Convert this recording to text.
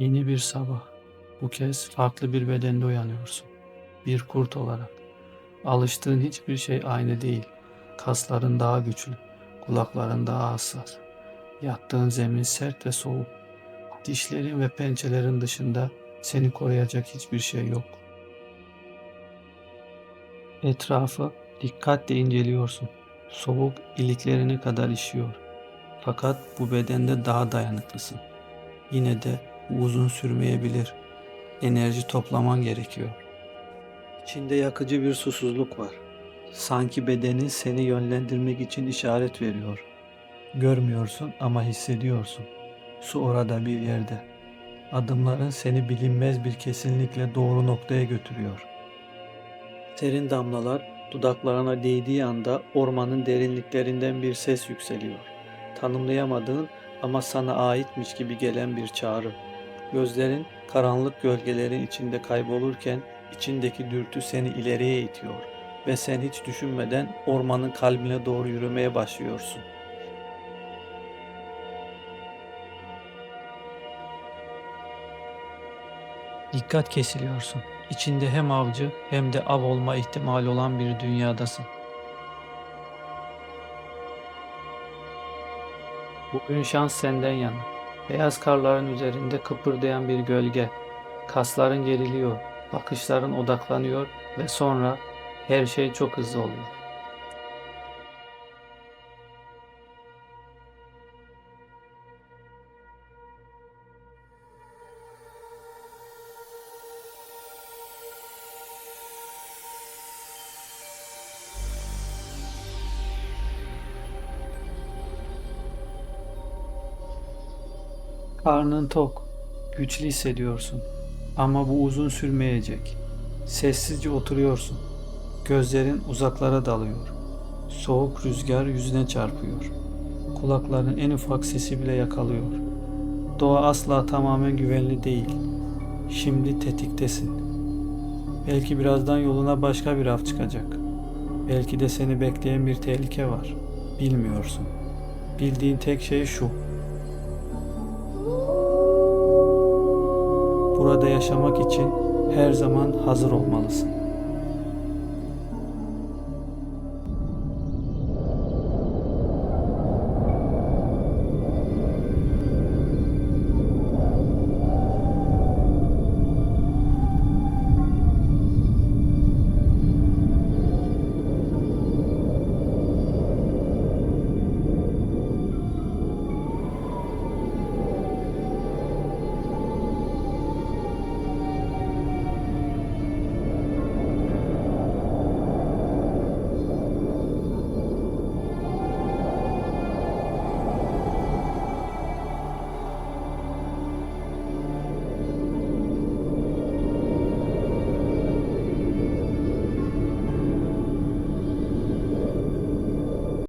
Yeni bir sabah. Bu kez farklı bir bedende uyanıyorsun. Bir kurt olarak. Alıştığın hiçbir şey aynı değil. Kasların daha güçlü, kulakların daha hassas. Yattığın zemin sert ve soğuk. Dişlerin ve pençelerin dışında seni koruyacak hiçbir şey yok. Etrafı dikkatle inceliyorsun. Soğuk iliklerine kadar işiyor. Fakat bu bedende daha dayanıklısın. Yine de uzun sürmeyebilir. Enerji toplaman gerekiyor. İçinde yakıcı bir susuzluk var. Sanki bedenin seni yönlendirmek için işaret veriyor. Görmüyorsun ama hissediyorsun. Su orada bir yerde. Adımların seni bilinmez bir kesinlikle doğru noktaya götürüyor. Serin damlalar dudaklarına değdiği anda ormanın derinliklerinden bir ses yükseliyor. Tanımlayamadığın ama sana aitmiş gibi gelen bir çağrı. Gözlerin karanlık gölgelerin içinde kaybolurken içindeki dürtü seni ileriye itiyor ve sen hiç düşünmeden ormanın kalbine doğru yürümeye başlıyorsun. Dikkat kesiliyorsun. İçinde hem avcı hem de av olma ihtimali olan bir dünyadasın. Bugün şans senden yana. Beyaz karların üzerinde kıpırdayan bir gölge. Kasların geriliyor, bakışların odaklanıyor ve sonra her şey çok hızlı oluyor. Karnın tok, güçlü hissediyorsun. Ama bu uzun sürmeyecek. Sessizce oturuyorsun. Gözlerin uzaklara dalıyor. Soğuk rüzgar yüzüne çarpıyor. Kulakların en ufak sesi bile yakalıyor. Doğa asla tamamen güvenli değil. Şimdi tetiktesin. Belki birazdan yoluna başka bir av çıkacak. Belki de seni bekleyen bir tehlike var. Bilmiyorsun. Bildiğin tek şey şu. Burada yaşamak için her zaman hazır olmalısın.